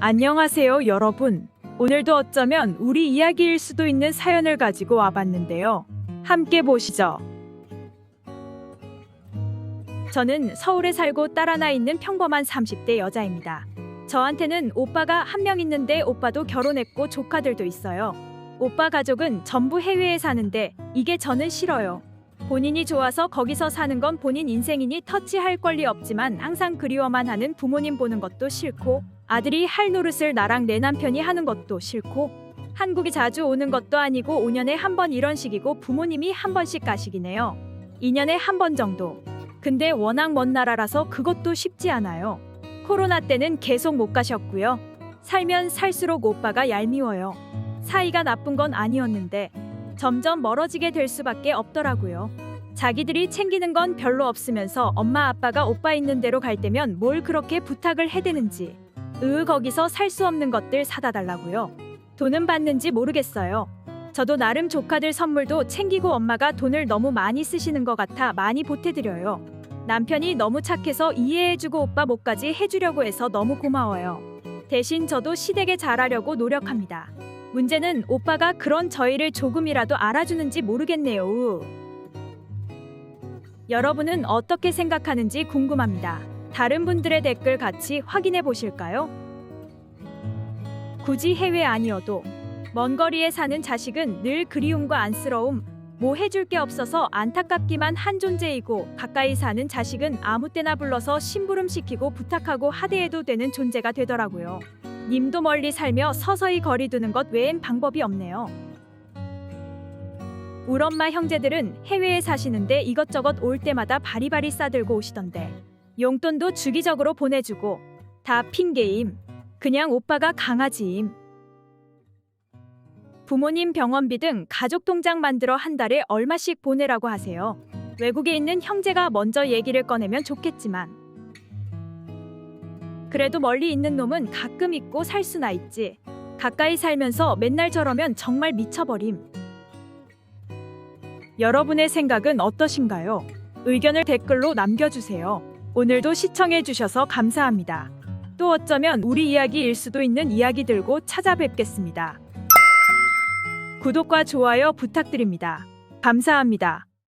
안녕하세요, 여러분. 오늘도 어쩌면 우리 이야기일 수도 있는 사연을 가지고 와봤는데요. 함께 보시죠. 저는 서울에 살고 딸 하나 있는 평범한 30대 여자입니다. 저한테는 오빠가 한 명 있는데 오빠도 결혼했고 조카들도 있어요. 오빠 가족은 전부 해외에 사는데 이게 저는 싫어요. 본인이 좋아서 거기서 사는 건 본인 인생이니 터치할 권리 없지만 항상 그리워만 하는 부모님 보는 것도 싫고 아들이 할 노릇을 나랑 내 남편이 하는 것도 싫고 한국이 자주 오는 것도 아니고 5년에 한 번 이런 식이고 부모님이 한 번씩 가시기네요. 2년에 한 번 정도. 근데 워낙 먼 나라라서 그것도 쉽지 않아요. 코로나 때는 계속 못 가셨고요. 살면 살수록 오빠가 얄미워요. 사이가 나쁜 건 아니었는데 점점 멀어지게 될 수밖에 없더라고요. 자기들이 챙기는 건 별로 없으면서 엄마 아빠가 오빠 있는 대로 갈 때면 뭘 그렇게 부탁을 해대는지 으 거기서 살 수 없는 것들 사다 달라고요. 돈은 받는지 모르겠어요. 저도 나름 조카들 선물도 챙기고 엄마가 돈을 너무 많이 쓰시는 것 같아 많이 보태드려요. 남편이 너무 착해서 이해해주고 오빠 목까지 해주려고 해서 너무 고마워요. 대신 저도 시댁에 잘하려고 노력합니다. 문제는 오빠가 그런 저희를 조금이라도 알아주는지 모르겠네요. 으. 여러분은 어떻게 생각하는지 궁금합니다. 다른 분들의 댓글 같이 확인해 보실까요? 굳이 해외 아니어도 먼 거리에 사는 자식은 늘 그리움과 안쓰러움, 뭐 해줄 게 없어서 안타깝기만 한 존재이고 가까이 사는 자식은 아무 때나 불러서 심부름 시키고 부탁하고 하대해도 되는 존재가 되더라고요. 님도 멀리 살며 서서히 거리 두는 것 외엔 방법이 없네요. 울 엄마 형제들은 해외에 사시는데 이것저것 올 때마다 바리바리 싸들고 오시던데 용돈도 주기적으로 보내주고 다 핑계임. 그냥 오빠가 강아지임. 부모님 병원비 등 가족 통장 만들어 한 달에 얼마씩 보내라고 하세요. 외국에 있는 형제가 먼저 얘기를 꺼내면 좋겠지만 그래도 멀리 있는 놈은 가끔 있고 살 수나 있지. 가까이 살면서 맨날 저러면 정말 미쳐버림. 여러분의 생각은 어떠신가요? 의견을 댓글로 남겨주세요. 오늘도 시청해주셔서 감사합니다. 또 어쩌면 우리 이야기일 수도 있는 이야기 들고 찾아뵙겠습니다. 구독과 좋아요 부탁드립니다. 감사합니다.